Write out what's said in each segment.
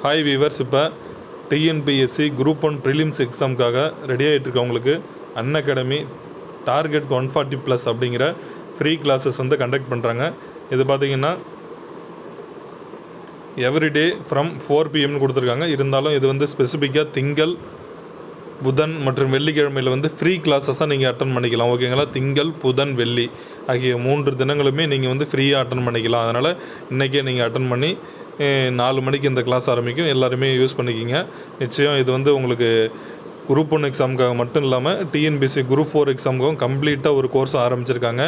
Hi viewers இப்போ TNPSC group one prelims எக்ஸாமுக்காக ready ஆகிட்டு இருக்கவங்களுக்கு Unacademy target one forty plus அப்படிங்கிற ஃப்ரீ கிளாஸஸ் வந்து கண்டக்ட் பண்ணுறாங்க இது பார்த்தீங்கன்னா எவ்ரிடே ஃப்ரம் ஃபோர் பிஎம்னு கொடுத்துருக்காங்க. இருந்தாலும் இது வந்து ஸ்பெசிஃபிக்காக திங்கள் புதன் மற்றும் வெள்ளிக்கிழமையில் வந்து ஃப்ரீ கிளாஸஸாக நீங்கள் அட்டன் பண்ணிக்கலாம். ஓகேங்களா திங்கள் புதன் வெள்ளி ஆகிய மூன்று தினங்களுமே நீங்கள் வந்து ஃப்ரீயாக அட்டன் பண்ணிக்கலாம். அதனால் இன்றைக்கே நீங்கள் அட்டன் பண்ணி நாலு மணிக்கு இந்த கிளாஸ் ஆரம்பிக்கும். எல்லாருமே யூஸ் பண்ணிக்கிங்க. நிச்சயம் இது வந்து உங்களுக்கு குரூப் ஒன் எக்ஸாமுக்காக மட்டும் இல்லாமல் டிஎன்பிசி குரூப் ஃபோர் எக்ஸாமுக்கும் கம்ப்ளீட்டாக ஒரு கோர்ஸ் ஆரம்பிச்சிருக்காங்க.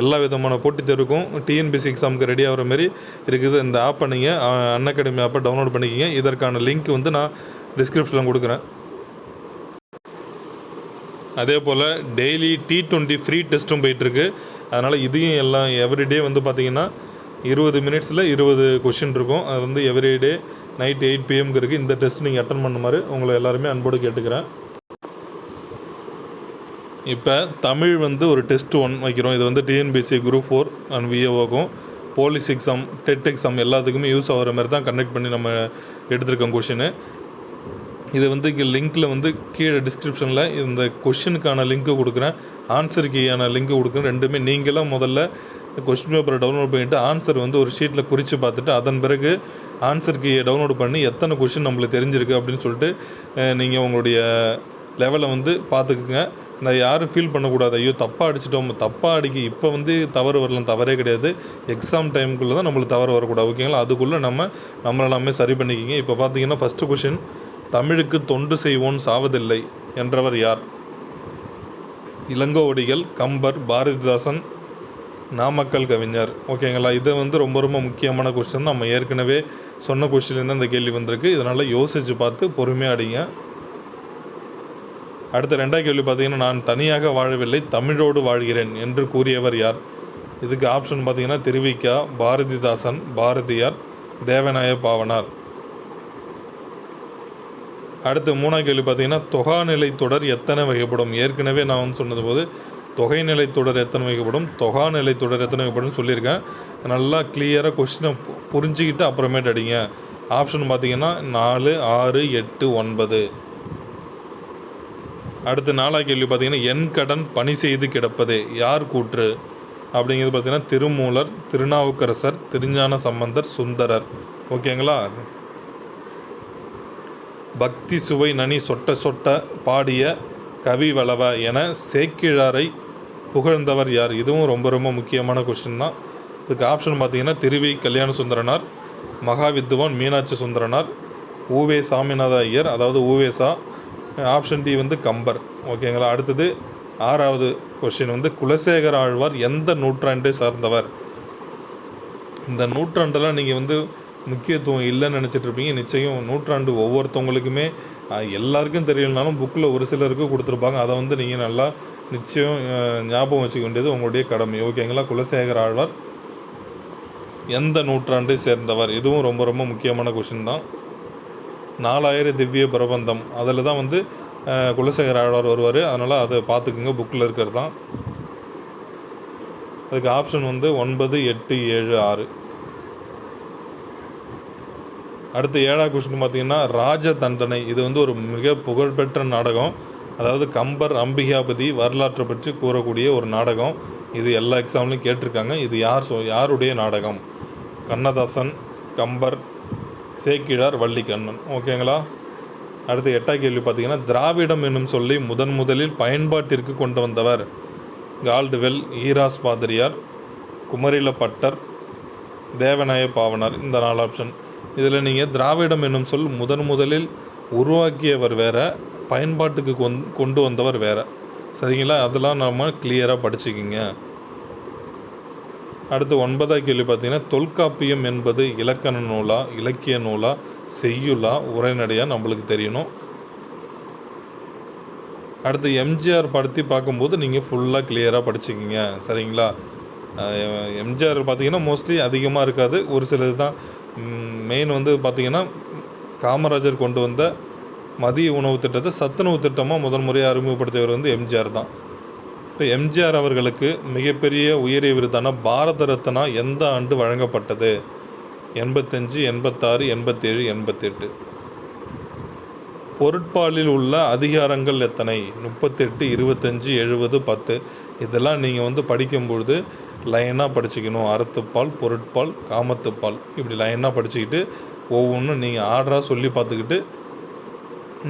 எல்லா விதமான போட்டித் தேர்வுக்கும் டிஎன்பிசி எக்ஸாமுக்கு ரெடி ஆகிற மாதிரி இருக்குது. இந்த ஆப்பை நீங்கள் அன் அகாடமி ஆப்பை டவுன்லோட் பண்ணிக்கிங்க. இதற்கான லிங்க் வந்து நான் டிஸ்கிரிப்ஷனில் கொடுக்குறேன். அதே போல் டெய்லி டி ட்வெண்ட்டி ஃப்ரீ டெஸ்ட்டும் போயிட்டுருக்கு அதனால் இதையும் எல்லாம் எவ்ரிடே வந்து பார்த்தீங்கன்னா இருபது மினிட்ஸில் இருபது கொஷின் இருக்கும். அது வந்து எவ்ரிடே நைட் எயிட் பிஎம்க்கு இருக்குது இந்த டெஸ்ட் நீங்கள் அட்டன் பண்ணுமாறு உங்களை எல்லாருமே அன்போடு கேட்டுக்கிறேன். இப்போ தமிழ் வந்து ஒரு டெஸ்ட் ஒன் வைக்கிறோம். இது வந்து டிஎன்பிசி குரூப் ஃபோர் அண்ட் விஏஓக்கும் போலீஸ் எக்ஸாம் டெட் எக்ஸாம் எல்லாத்துக்குமே யூஸ் ஆகிற மாதிரி தான் கண்டக்ட் பண்ணி நம்ம எடுத்திருக்கோம் கொஷினு இது வந்து இங்கே லிங்க்கில் வந்து கீழே டிஸ்கிரிப்ஷனில் இந்த கொஷினுக்கான லிங்க்கு கொடுக்குறேன். ஆன்சருக்கான லிங்க்கு கொடுக்குறேன். ரெண்டுமே நீங்களாம் முதல்ல கொஸ்டின் பேப்பரை டவுன்லோட் பண்ணிவிட்டு ஆன்சர் வந்து ஒரு ஷீட்டில் குறித்து பார்த்துட்டு அதன் பிறகு ஆன்சர் கீயை டவுன்லோட் பண்ணி எத்தனை கொஷின் நம்மளுக்கு தெரிஞ்சிருக்கு அப்படின்னு சொல்லிட்டு நீங்கள் உங்களுடைய லெவலை வந்து பார்த்துக்குங்க. இந்த யாரும் ஃபீல் பண்ணக்கூடாது. ஐயோ தப்பாக அடிச்சிட்டோம். தப்பாக அடிக்க இப்போ வந்து தவறு வரலாம். தவறே கிடையாது. எக்ஸாம் டைமுக்குள்ளே தான் நம்மளுக்கு தவறு வரக்கூடாது. ஓகேங்களா அதுக்குள்ளே நம்ம நம்மளை எல்லாமே சரி பண்ணிக்கிங்க. இப்போ பார்த்தீங்கன்னா ஃபஸ்ட்டு கொஷின் தமிழுக்கு தொண்டு செய்வோன் சாவதில்லை என்றவர் யார்? இளங்கோவடிகள் கம்பர் பாரதிதாசன் நாமக்கல் கவிஞர். ஓகேங்களா? இது வந்து ரொம்ப ரொம்ப முக்கியமான கொஸ்டின் நம்ம ஏற்கனவே சொன்ன கொஸ்டின்லேருந்து இந்த கேள்வி வந்திருக்கு. இதனால் யோசித்து பார்த்து பொறுமையாக அடிங்க. அடுத்த ரெண்டாவது கேள்வி பார்த்தீங்கன்னா நான் தனியாக வாழவில்லை தமிழோடு வாழ்கிறேன் என்று கூறியவர் யார்? இதுக்கு ஆப்ஷன் பார்த்தீங்கன்னா திருவிக்கா பாரதிதாசன் பாரதியார் தேவநாய பாவனார். அடுத்து மூணாவது கேள்வி பார்த்தீங்கன்னா தொகாநிலை தொடர் எத்தனை வகைப்படும்? ஏற்கனவே நான் வந்து சொன்னது போது தொகை நிலை தொடர் எத்தனை தொகா நிலை தொடர் எத்தனை வைக்கப்படும் சொல்லியிருக்கேன். நல்லா கிளியராக கொஸ்டினை புரிஞ்சுக்கிட்டு அப்புறமேட்டு அடிங்க. ஆப்ஷன் பார்த்தீங்கன்னா நாலு ஆறு எட்டு ஒன்பது. அடுத்து நாலாவது கேள்வி பார்த்தீங்கன்னா என் கடன் பணி செய்து கிடப்பது யார் கூற்று? அப்படிங்கிறது பார்த்தீங்கன்னா திருமூலர் திருநாவுக்கரசர் திருஞான சம்பந்தர் சுந்தரர். ஓகேங்களா பக்தி சுவை நனி சொட்ட சொட்ட பாடிய கவி வளவ என சேக்கிழாரை புகழ்ந்தவர் யார்? இதுவும் ரொம்ப ரொம்ப முக்கியமான கொஷின் தான். இதுக்கு ஆப்ஷன் பார்த்தீங்கன்னா திருவி கல்யாண சுந்தரனார் மகாவித்துவான் மீனாட்சி சுந்தரனார் ஊவே சாமிநாத ஐயர் அதாவது ஊவேசா ஆப்ஷன் டி வந்து கம்பர். ஓகேங்களா அடுத்தது ஆறாவது கொஷின் வந்து குலசேகர ஆழ்வார் எந்த நூற்றாண்டை சார்ந்தவர்? இந்த நூற்றாண்டெல்லாம் நீங்கள் வந்து முக்கியத்துவம் இல்லைன்னு நினச்சிட்ருப்பீங்க நிச்சயம் நூற்றாண்டு ஒவ்வொருத்தவங்களுக்குமே எல்லாருக்கும் தெரியலனாலும் புக்கில் ஒரு சிலருக்கு கொடுத்துருப்பாங்க. அதை வந்து நீங்கள் நல்லா நிச்சயம் ஞாபகம் வச்சுக்க வேண்டியது உங்களுடைய கடமை. ஓகேங்களா குலசேகர ஆழ்வார் எந்த நூற்றாண்டை சேர்ந்தவர்? இதுவும் ரொம்ப ரொம்ப முக்கியமான கொஷின் தான். நாலாயிரம் திவ்ய பிரபந்தம். அதில் தான் வந்து குலசேகர ஆழ்வார் வருவார். அதனால் அதை பார்த்துக்குங்க. புக்கில் இருக்கிறது தான். அதுக்கு ஆப்ஷன் வந்து ஒன்பது எட்டு ஏழு ஆறு. அடுத்து ஏழாவது கொஸ்டின் பார்த்தீங்கன்னா ராஜ தண்டனை இது வந்து ஒரு மிக புகழ்பெற்ற நாடகம். அதாவது கம்பர் அம்பிகாபதி வரலாற்றை பற்றி கூறக்கூடிய ஒரு நாடகம். இது எல்லா எக்ஸாம்லையும் கேட்டிருக்காங்க. இது யார் சொ யாருடைய நாடகம்? கண்ணதாசன் கம்பர் சேக்கிழார் வள்ளிக்கண்ணன். ஓகேங்களா அடுத்து எட்டாம் கேள்வி பார்த்தீங்கன்னா திராவிடம் என்னும் சொல்லி முதன் முதலில் பயன்பாட்டிற்கு கொண்டு வந்தவர் கால்டுவெல் ஈராஸ் பாதிரியார் குமரில பட்டர் தேவநாய பாவனார். இந்த நாலு ஆப்ஷன் இதில் நீங்கள் திராவிடம் என்னும் சொல் முதன் முதலில் உருவாக்கியவர் வேற பயன்பாட்டுக்கு கொண் கொண்டு வந்தவர் வேற. சரிங்களா? அதெல்லாம் நம்ம கிளியராக படிச்சுக்கிங்க. அடுத்து ஒன்பதாவது கேள்வி பார்த்தீங்கன்னா தொல்காப்பியம் என்பது இலக்கண நூலா இலக்கிய நூலா செய்யுளா உரைநடையா நம்மளுக்கு தெரியணும். அடுத்து எம்ஜிஆர் படுத்தி பார்க்கும்போது நீங்கள் ஃபுல்லாக கிளியராக படிச்சுக்கிங்க. சரிங்களா? அஹ் எம்ஜிஆர் பார்த்தீங்கன்னா மோஸ்ட்லி அதிகமாக இருக்காது. ஒரு சிலது தான் மெயின் வந்து பார்த்தீங்கன்னா காமராஜர் கொண்டு வந்த மதிய உணவு திட்டத்தை சத்துணவு திட்டமாக முதல் முறையாக அறிமுகப்படுத்தியவர் வந்து எம்ஜிஆர் தான். இப்போ எம்ஜிஆர் அவர்களுக்கு மிகப்பெரிய உயரிய விருதான பாரத ரத்னா எந்த ஆண்டு வழங்கப்பட்டது? எண்பத்தஞ்சு எண்பத்தாறு எண்பத்தேழு எண்பத்தெட்டு. பொருட்பாலில் உள்ள அதிகாரங்கள் எத்தனை? முப்பத்தெட்டு இருபத்தஞ்சி எழுபது பத்து. இதெல்லாம் நீங்கள் வந்து படிக்கும்பொழுது லைனாக படிச்சுக்கணும். அறத்துப்பால் பொருட்பால் காமத்துப்பால். இப்படி லைனாக படிச்சுக்கிட்டு ஒவ்வொன்றும் நீங்கள் ஆர்டராக சொல்லி பார்த்துக்கிட்டு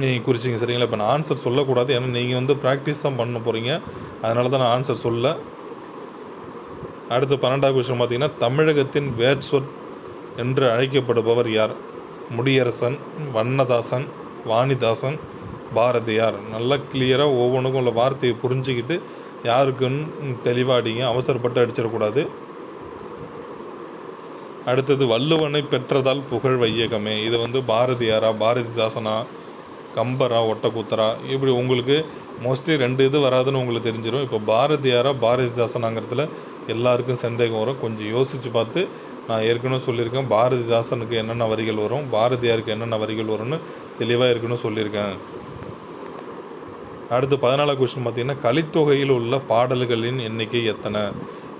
நீங்கள் குறிச்சிங்க சரிங்களா? இப்போ நான் ஆன்சர் சொல்லக்கூடாது. ஏன்னா நீங்கள் வந்து ப்ராக்டிஸ் தான் பண்ண போகிறீங்க அதனால தான் நான் ஆன்சர் சொல்ல. அடுத்து பன்னெண்டாவது கொஸ்டின் பார்த்தீங்கன்னா தமிழகத்தின் வேட்ஸ்வர்ட் என்று அழைக்கப்படுபவர் யார்? முடியரசன் வண்ணதாசன் வாணிதாசன் பாரதியார். நல்லா கிளியராக ஒவ்வொன்றுக்கும் உள்ள வார்த்தையை புரிஞ்சுக்கிட்டு யாருக்குன்னு தெளிவாடிங்க அவசரப்பட்டு அடிச்சிடக்கூடாது. அடுத்தது வள்ளுவனை பெற்றதால் புகழ் வையகமே. இது வந்து பாரதியாரா பாரதிதாசனா கம்பரா ஒட்டக்கூத்தரா? இப்படி உங்களுக்கு மோஸ்ட்லி ரெண்டு இது வராதுன்னு உங்களுக்கு தெரிஞ்சிடும் இப்போ பாரதியாரா பாரதிதாசனாங்கிறதுல எல்லாருக்கும் சந்தேகம் வரும். கொஞ்சம் யோசித்து பார்த்து நான் ஏற்கனவே சொல்லியிருக்கேன். பாரதிதாசனுக்கு என்னென்ன வரிகள் வரும்? பாரதியாருக்கு என்னென்ன வரிகள் வரும்னு தெளிவாக ஏற்கனவே சொல்லியிருக்கேன். அடுத்து பதினாலாம் கொஸ்டின் பார்த்தீங்கன்னா கலித்தொகையில் உள்ள பாடல்களின் எண்ணிக்கை எத்தனை?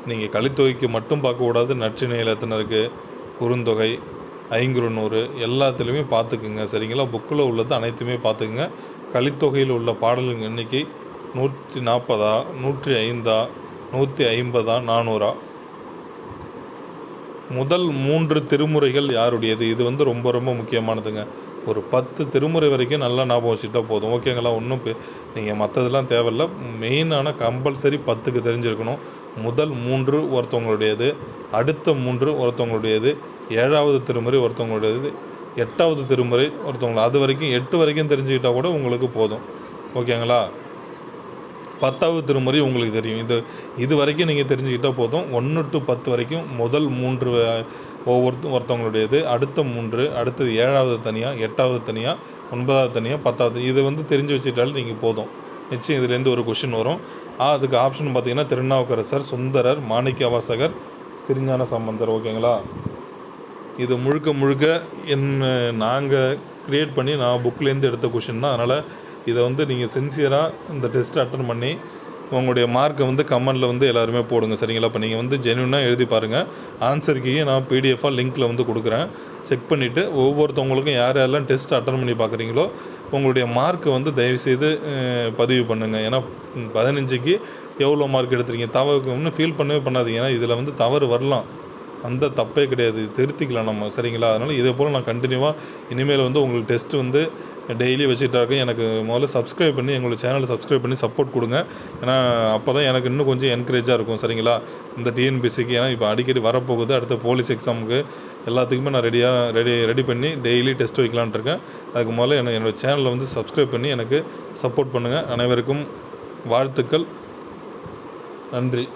நீங்கள் கலித்தொகைக்கு மட்டும் பார்க்கக்கூடாது நற்றிணையில் எத்தனை இருக்குது குறுந்தொகை ஐங்குறுநூறு எல்லாத்துலேயுமே பார்த்துக்குங்க. சரிங்களா? புக்கில் உள்ளது அனைத்துமே பார்த்துக்குங்க. கலித்தொகையில் உள்ள பாடல்கள் எண்ணிக்கை நூற்றி நாற்பதா நூற்றி ஐந்தா நூற்றி ஐம்பதா நானூறா? முதல் மூன்று திருமுறைகள் யாருடையது? இது வந்து ரொம்ப ரொம்ப முக்கியமானதுங்க. ஒரு பத்து திருமுறை வரைக்கும் நல்லா ஞாபகம் வச்சுட்டா போதும். ஓகேங்களா ஒன்றும் நீங்கள் மற்றதெல்லாம் தேவையில்ல. மெயினான கம்பல்சரி பத்துக்கு தெரிஞ்சிருக்கணும். முதல் மூன்று ஒருத்தவங்களுடையது. அடுத்த மூன்று ஒருத்தவங்களுடையது. ஏழாவது திருமுறை ஒருத்தவங்களுடையது. எட்டாவது திருமுறை ஒருத்தவங்களை அது வரைக்கும் எட்டு வரைக்கும் தெரிஞ்சுக்கிட்டால் கூட உங்களுக்கு போதும். ஓகேங்களா பத்தாவது திருமுறை உங்களுக்கு தெரியும். இது இது வரைக்கும் நீங்கள் தெரிஞ்சுக்கிட்டால் போதும். ஒன்று டு பத்து வரைக்கும் முதல் மூன்று ஒவ்வொருத்த ஒருத்தவங்களுடையது. அடுத்த மூன்று அடுத்தது ஏழாவது தனியாக எட்டாவது தனியாக ஒன்பதாவது தனியாக பத்தாவது இது வந்து தெரிஞ்சு வச்சுட்டாலும் நீங்கள் போதும். நிச்சயம் இதுலேருந்து ஒரு கொஷின் வரும். அதுக்கு ஆப்ஷன் பார்த்தீங்கன்னா திருநாவுக்கரசர் சுந்தரர் மாணிக்க வாசகர் திருஞான சம்பந்தர். ஓகேங்களா? இது முழுக்க முழுக்க என் நாங்கள் க்ரியேட் பண்ணி நான் புக்லேருந்து எடுத்த கொஷின் தான். அதனால் இதை வந்து நீங்கள் சின்சியராக இந்த டெஸ்ட் அட்டன் பண்ணி உங்களுடைய மார்க்கை வந்து கமெண்டில் வந்து எல்லாருமே போடுங்க சரிங்களா? இப்போ நீங்கள் வந்து ஜென்யூனாக எழுதி பாருங்கள் ஆன்சருக்கு நான் பிடிஎஃபாக லிங்க்கில் வந்து கொடுக்குறேன். செக் பண்ணிவிட்டு ஒவ்வொருத்தவங்களுக்கும் யார் யாரெல்லாம் டெஸ்ட் அட்டன் பண்ணி பார்க்குறீங்களோ உங்களுடைய மார்க்கை வந்து தயவுசெய்து பதிவு பண்ணுங்கள் ஏன்னா பதினஞ்சுக்கு எவ்வளோ மார்க் எடுத்துருக்கீங்க? தவறுக்கு ஒன்றும் ஃபீல் பண்ணவே பண்ணாதீங்க. ஏன்னா இதில் வந்து தவறு வரலாம். அந்த தப்பே கிடையாது. திருத்திக்கலாம் நம்ம சரிங்களா? அதனால் இதே போல் நான் கண்டினியூவாக இனிமேல் வந்து உங்களுக்கு டெஸ்ட் வந்து டெய்லி வச்சுட்டா இருக்கேன். எனக்கு முதல்ல சப்ஸ்கிரைப் பண்ணி எங்களோட சேனலை சப்ஸ்கிரைப் பண்ணி சப்போர்ட் கொடுங்க. ஏன்னா அப்போ தான் எனக்கு இன்னும் கொஞ்சம் என்கரேஜாக இருக்கும் சரிங்களா? இந்த டிஎன்பிசிக்கு ஏன்னா இப்போ அடிக்கடி வரப்போகுது. அடுத்த போலீஸ் எக்ஸாமுக்கு எல்லாத்துக்குமே நான் ரெடியாக ரெடி ரெடி பண்ணி டெய்லி டெஸ்ட் வைக்கலான்ட்ருக்கேன் அதுக்கு முதல்ல என்ன என்னோடய சேனலை வந்து சப்ஸ்கிரைப் பண்ணி எனக்கு சப்போர்ட் பண்ணுங்கள் அனைவருக்கும் வாழ்த்துக்கள். நன்றி.